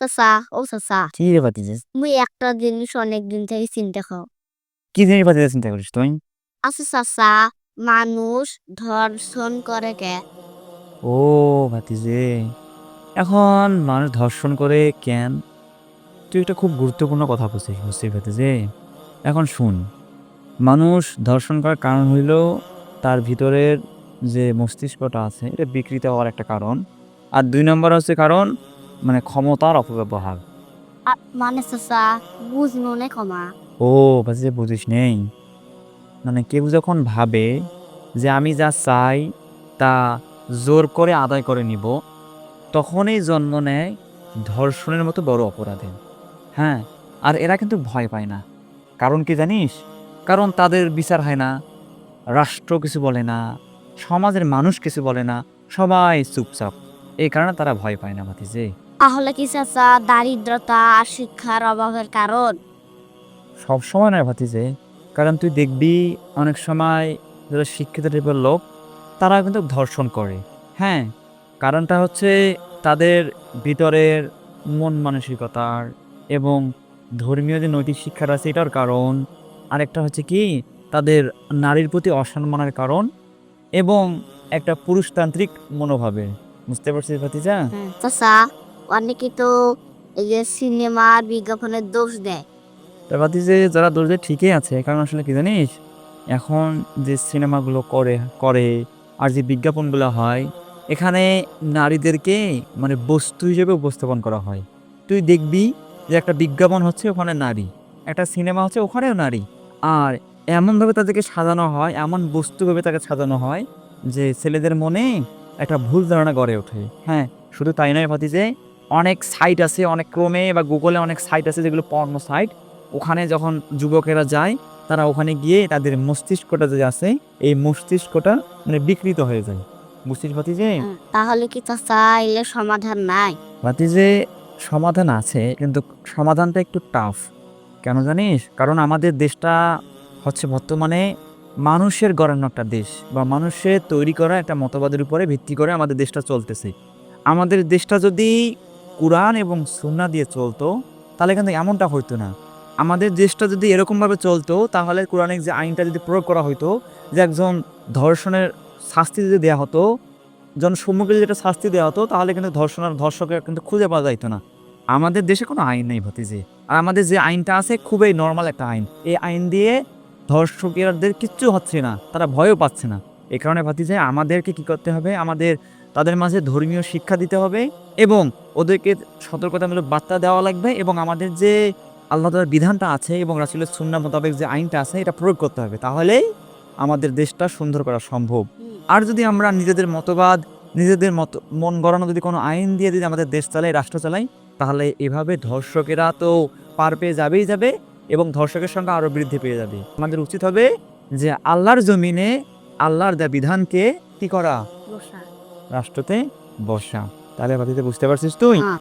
চাচা ও চাচা। কি রে ভাতিজে মুই একটা জিনিস অনেক দিন থেকে চিন্তা খাও কি জিনিস ভাতিজে চিন্তা করিস তুই? আচ্ছা চাচা মানুষ ধর্ষণ করে কে? ও ভাতিজে এখন মানুষ ধর্ষণ করে কেন? তুই একটা খুব গুরুত্বপূর্ণ কথা বলছিস বুঝছিস ভাতিজে এখন শুন মানুষ ধর্ষণ করার কারণ হইল তার ভিতরের যে মস্তিষ্কটা আছে এটা বিকৃত হওয়ার একটা কারণ। আর দুই নম্বর হচ্ছে কারণ মানে ক্ষমতার অপব্যবহার। মানে চাচা ক্ষমা। ও ভাতিজে বুঝিস নেই। মানে কেউ যখন ভাবে যে আমি যা চাই তা জোর করে আদায় করে নিব তখনই জন্ম নেয় ধর্ষণের মতো বড় অপরাধে। হ্যাঁ আর এরা কিন্তু ভয় পায় না। কারণ কি জানিস? কারণ তাদের বিচার হয় না রাষ্ট্র কিছু বলে না সমাজের মানুষ কিছু বলে না সবাই চুপচাপ। এই কারণে তারা ভয় পায় না ভাতিজে। তাহলে কি চাচা দারিদ্রতা আর শিক্ষার অভাবের কারণ? সব সময় নয় ভাতিজে কারণ তুই দেখবি অনেক সময় যারা শিক্ষিত টাইপের লোক তারা কিন্তু ধর্ষণ করে। হ্যাঁ কারণটা হচ্ছে তাদের ভিতরের মন মানসিকতার এবং ধর্মীয় যে নৈতিক শিক্ষার আছে এটার কারণ আরেকটা হচ্ছে কি তাদের নারীর প্রতি অসম্মানের কারণ এবং একটা পুরুষতান্ত্রিক মনোভাবের। বুঝতে পারছিস ভাতিজা? চাচা। অনেকে তো এই যে সিনেমার বিজ্ঞাপনের দোষ দেয়। তারপর যে যারা দোষ দেয় ঠিকই আছে, কারণ আসলে কি জানিস? এখন যে সিনেমাগুলো করে করে আর যে বিজ্ঞাপনগুলো হয়, এখানে নারীদেরকে মানে বস্তু হিসেবে উপস্থাপন করা হয়। তুই দেখবি যে একটা বিজ্ঞাপন হচ্ছে ওখানে নারী, একটা সিনেমা হচ্ছে ওখানেও নারী। আর এমনভাবে তাদেরকে সাজানো হয়, এমন বস্তুভাবে তাকে সাজানো হয় যে ছেলেদের মনে একটা ভুল ধারণা গড়ে ওঠে। হ্যাঁ শুধু তাই নয় ভাতি যে অনেক সাইট আছে অনেক ক্রমে বা গুগলে অনেক সাইট আছে যেগুলো পর্ণ সাইট ওখানে যখন যুবকেরা যায় তারা ওখানে গিয়ে তাদের মস্তিষ্কটা যে আছে এই মস্তিষ্কটা মানে বিকৃত হয়ে যায়। বুঝছিস ভাতিজে তাহলে কি চাচা এলে সমাধান নাই? ভাতিজে সমাধান আছে কিন্তু সমাধানটা একটু টাফ কেন জানিস? কারণ আমাদের দেশটা হচ্ছে বর্তমানে মানুষের গড়ানো একটা দেশ বা মানুষের তৈরি করা একটা মতবাদের উপরে ভিত্তি করে আমাদের দেশটা চলতেছে। আমাদের দেশটা যদি কোরআন এবং সুন্না দিয়ে চলতো, তাহলে কিন্তু এমনটা হইতো না। আমাদের দেশটা যদি এরকমভাবে চলতো, তাহলে কোরআনিক যে আইনটা যদি প্রয়োগ করা হতো যে একজন ধর্ষণের শাস্তি যদি দেওয়া হতো, জন সম্মুখে যেটা শাস্তি দেওয়া হতো, তাহলে কিন্তু ধর্ষণ আর ধর্ষকের কিন্তু খুঁজে পাওয়া যাইতো না। আমাদের দেশে কোনো আইন নেই ভতিজি। আর আমাদের যে আইনটা আছে, খুবই নর্মাল একটা আইন। এই আইন দিয়ে ধর্ষকেরদের কিচ্ছু হচ্ছে না, তারা ভয়ও পাচ্ছে না। এই কারণে ভাতিজে, আমাদেরকে কি করতে হবে? আমাদের তাদের মাঝে ধর্মীয় শিক্ষা দিতে হবে এবং ওদেরকে সতর্কতামূলক বার্তা দেওয়া লাগবে এবং আমাদের যে আল্লাহ তালার বিধানটা আছে এবং রাসুলের সুন্না মোতাবেক যে আইনটা আছে, এটা প্রয়োগ করতে হবে। তাহলেই আমাদের দেশটা সুন্দর করা সম্ভব। আর যদি আমরা নিজেদের মতবাদ, নিজেদের মত, মন গড়ানো যদি কোনো আইন দিয়ে যদি আমাদের দেশ চালাই, রাষ্ট্র চালাই, তাহলে এভাবে ধর্ষকেরা তো পার পেয়ে যাবেই যাবে এবং ধর্ষকের সংখ্যা আরও বৃদ্ধি পেয়ে যাবে। আমাদের উচিত হবে যে আল্লাহর জমিনে আল্লাহর দেয়া বিধানকে কি করা। রাষ্ট্রতে বসা তাহলে বাতিতে বুঝতে পারছিস তুই হ্যাঁ।